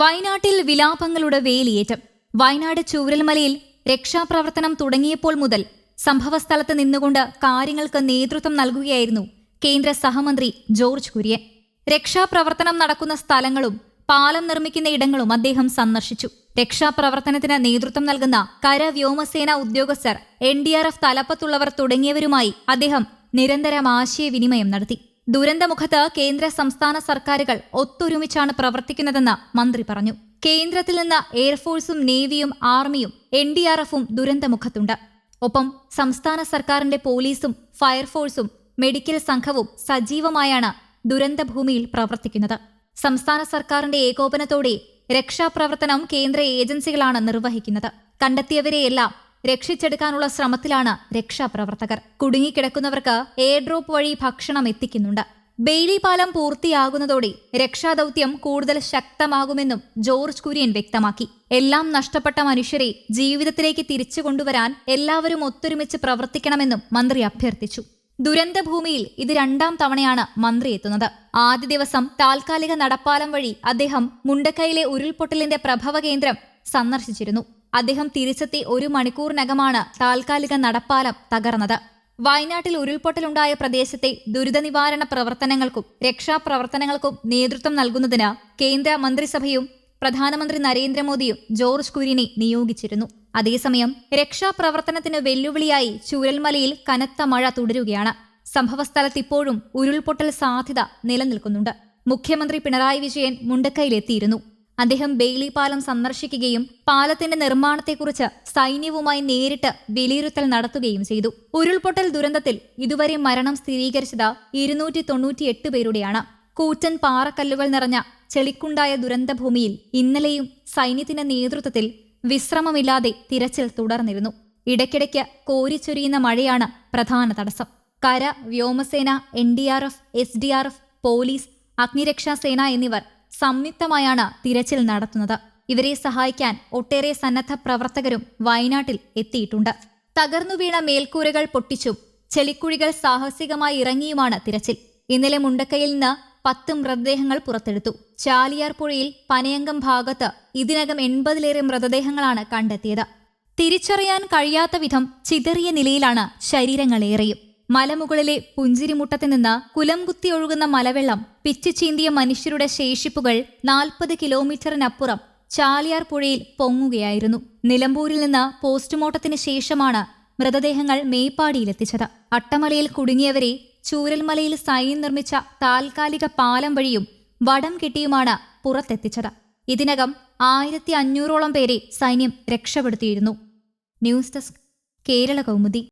വയനാട്ടിൽ വിലാപങ്ങളുടെ വേലിയേറ്റം. വയനാട് ചൂരൽമലയിൽ രക്ഷാപ്രവർത്തനം തുടങ്ങിയപ്പോൾ മുതൽ സംഭവസ്ഥലത്ത് നിന്നുകൊണ്ട് കാര്യങ്ങൾക്ക് നേതൃത്വം നൽകുകയായിരുന്നു കേന്ദ്ര സഹമന്ത്രി ജോർജ് കുര്യൻ. രക്ഷാപ്രവർത്തനം നടക്കുന്ന സ്ഥലങ്ങളും പാലം നിർമ്മിക്കുന്ന ഇടങ്ങളും അദ്ദേഹം സന്ദർശിച്ചു. രക്ഷാപ്രവർത്തനത്തിന് നേതൃത്വം നൽകുന്ന കര വ്യോമസേന ഉദ്യോഗസ്ഥർ എൻ ഡി ആർ എഫ് തലപ്പത്തുള്ളവർ തുടങ്ങിയവരുമായി അദ്ദേഹം നിരന്തരം ആശയവിനിമയം നടത്തി. ദുരന്തമുഖത്ത് കേന്ദ്ര സംസ്ഥാന സർക്കാരുകൾ ഒത്തൊരുമിച്ചാണ് പ്രവർത്തിക്കുന്നതെന്ന് മന്ത്രി പറഞ്ഞു. കേന്ദ്രത്തിൽ നിന്ന് എയർഫോഴ്സും നേവിയും ആർമിയും എൻ ഡി ആർ എഫും ദുരന്തമുഖത്തുണ്ട്. ഒപ്പം സംസ്ഥാന സർക്കാരിന്റെ പോലീസും ഫയർഫോഴ്സും മെഡിക്കൽ സംഘവും സജീവമായാണ് ദുരന്തഭൂമിയിൽ പ്രവർത്തിക്കുന്നത്. സംസ്ഥാന സർക്കാരിന്റെ ഏകോപനത്തോടെ രക്ഷാപ്രവർത്തനം കേന്ദ്ര ഏജൻസികളാണ് നിർവഹിക്കുന്നത്. കണ്ടെത്തിയവരെയെല്ലാം രക്ഷിച്ചെടുക്കാനുള്ള ശ്രമത്തിലാണ് രക്ഷാപ്രവർത്തകർ. കുടുങ്ങിക്കിടക്കുന്നവർക്ക് എയർ ഡ്രോപ്പ് വഴി ഭക്ഷണം എത്തിക്കുന്നുണ്ട്. ബെയിലി പാലം പൂർത്തിയാകുന്നതോടെ രക്ഷാദൌത്യം കൂടുതൽ ശക്തമാകുമെന്നും ജോർജ് കുര്യൻ വ്യക്തമാക്കി. എല്ലാം നഷ്ടപ്പെട്ട മനുഷ്യരെ ജീവിതത്തിലേക്ക് തിരിച്ചു കൊണ്ടുവരാൻ എല്ലാവരും ഒത്തൊരുമിച്ച് പ്രവർത്തിക്കണമെന്നും മന്ത്രി അഭ്യർത്ഥിച്ചു. ദുരന്തഭൂമിയിൽ ഇത് രണ്ടാം തവണയാണ് മന്ത്രി എത്തുന്നത്. ആദ്യ ദിവസം താൽക്കാലിക നടപ്പാലം വഴി അദ്ദേഹം മുണ്ടക്കൈയിലെ ഉരുൾപൊട്ടലിന്റെ പ്രഭവ കേന്ദ്രം സന്ദർശിച്ചിരുന്നു. അദ്ദേഹം തിരിച്ചെത്തി ഒരു മണിക്കൂറിനകമാണ് താൽക്കാലിക നടപ്പാലം തകർന്നത്. വയനാട്ടിൽ ഉരുൾപൊട്ടലുണ്ടായ പ്രദേശത്തെ ദുരിതനിവാരണ പ്രവർത്തനങ്ങൾക്കും രക്ഷാപ്രവർത്തനങ്ങൾക്കും നേതൃത്വം നൽകുന്നതിന് കേന്ദ്ര മന്ത്രിസഭയും പ്രധാനമന്ത്രി നരേന്ദ്രമോദിയും ജോർജ് കുര്യനെ നിയോഗിച്ചിരുന്നു. അതേസമയം രക്ഷാപ്രവർത്തനത്തിന് വെല്ലുവിളിയായി ചൂരൽമലയിൽ കനത്ത മഴ തുടരുകയാണ്. സംഭവസ്ഥലത്ത് ഇപ്പോഴും ഉരുൾപൊട്ടൽ സാധ്യത നിലനിൽക്കുന്നുണ്ട്. മുഖ്യമന്ത്രി പിണറായി വിജയൻ മുണ്ടക്കയിലെത്തിയിരുന്നു. അദ്ദേഹം ബെയ്ലി പാലം സന്ദർശിക്കുകയും പാലത്തിന്റെ നിർമ്മാണത്തെക്കുറിച്ച് സൈന്യവുമായി നേരിട്ട് വിലയിരുത്തൽ നടത്തുകയും ചെയ്തു. ഉരുൾപൊട്ടൽ ദുരന്തത്തിൽ ഇതുവരെ മരണം സ്ഥിരീകരിച്ചത് ഇരുന്നൂറ്റി തൊണ്ണൂറ്റിയെട്ട് പേരുടെയാണ്. കൂറ്റൻ പാറക്കല്ലുകൾ നിറഞ്ഞ ചെളിക്കുണ്ടായ ദുരന്തഭൂമിയിൽ ഇന്നലെയും സൈന്യത്തിന്റെ നേതൃത്വത്തിൽ വിശ്രമമില്ലാതെ തിരച്ചിൽ തുടർന്നിരുന്നു. ഇടയ്ക്കിടയ്ക്ക് കോരിച്ചൊരിയുന്ന മഴയാണ് പ്രധാന തടസ്സം. കര വ്യോമസേന N D R F S D R F police അഗ്നിരക്ഷാസേന എന്നിവർ സംയുക്തമായാണ് തിരച്ചിൽ നടത്തുന്നത്. ഇവരെ സഹായിക്കാൻ ഒട്ടേറെ സന്നദ്ധ പ്രവർത്തകരും വയനാട്ടിൽ എത്തിയിട്ടുണ്ട്. തകർന്നു വീണ മേൽക്കൂരകൾ പൊട്ടിച്ചും ചെളിക്കുഴികൾ സാഹസികമായി ഇറങ്ങിയുമാണ് തിരച്ചിൽ. ഇന്നലെ മുണ്ടക്കയിൽ നിന്ന് പത്ത് മൃതദേഹങ്ങൾ പുറത്തെടുത്തു. ചാലിയാർ പുഴയിൽ പനയങ്കം ഭാഗത്ത് ഇതിനകം എൺപതിലേറെ മൃതദേഹങ്ങളാണ് കണ്ടെത്തിയത്. തിരിച്ചറിയാൻ കഴിയാത്ത വിധം ചിതറിയ നിലയിലാണ് ശരീരങ്ങളേറെയും. മലമുകളിലെ പുഞ്ചിരിമുട്ടത്ത് നിന്ന് കുലം കുത്തി ഒഴുകുന്ന മലവെള്ളം പിച്ചിച്ചീന്തിയ മനുഷ്യരുടെ ശേഷിപ്പുകൾ നാൽപ്പത് കിലോമീറ്ററിനപ്പുറം ചാലിയാർ പുഴയിൽ പൊങ്ങുകയായിരുന്നു. നിലമ്പൂരിൽ നിന്ന് പോസ്റ്റ്മോർട്ടത്തിന് ശേഷമാണ് മൃതദേഹങ്ങൾ മേപ്പാടിയിലെത്തിച്ചത്. അട്ടമലയിൽ കുടുങ്ങിയവരെ ചൂരൽമലയിൽ സൈന്യം നിർമ്മിച്ച താൽക്കാലിക പാലം വഴിയും വടം കെട്ടിയുമാണ് പുറത്തെത്തിച്ചത്. ഇതിനകം ആയിരത്തി അഞ്ഞൂറോളം പേരെ സൈന്യം രക്ഷപ്പെടുത്തിയിരുന്നു. News desk Kerala Kaumudi.